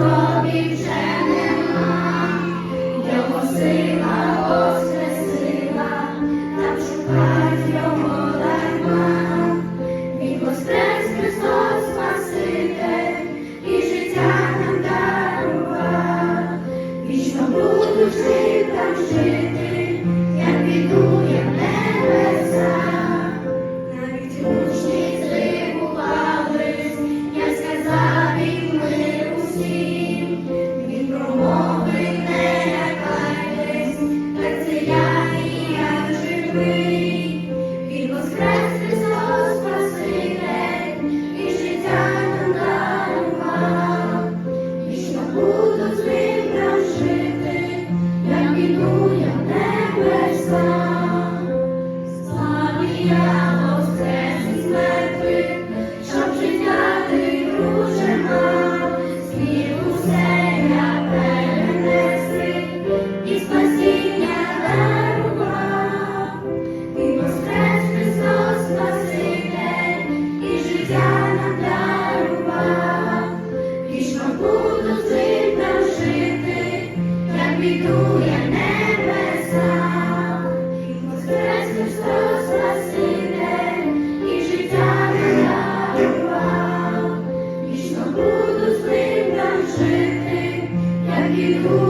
Robbie. живий, воскрес Христос Спаситель, і життя нам дарував, вічно буду ним нам жити, як піду я в небеса, славі. буду світом жити, як бідує небеса, і воскрес Христос спасіде, і життя дарував. Вічно буду світом жити, як іду.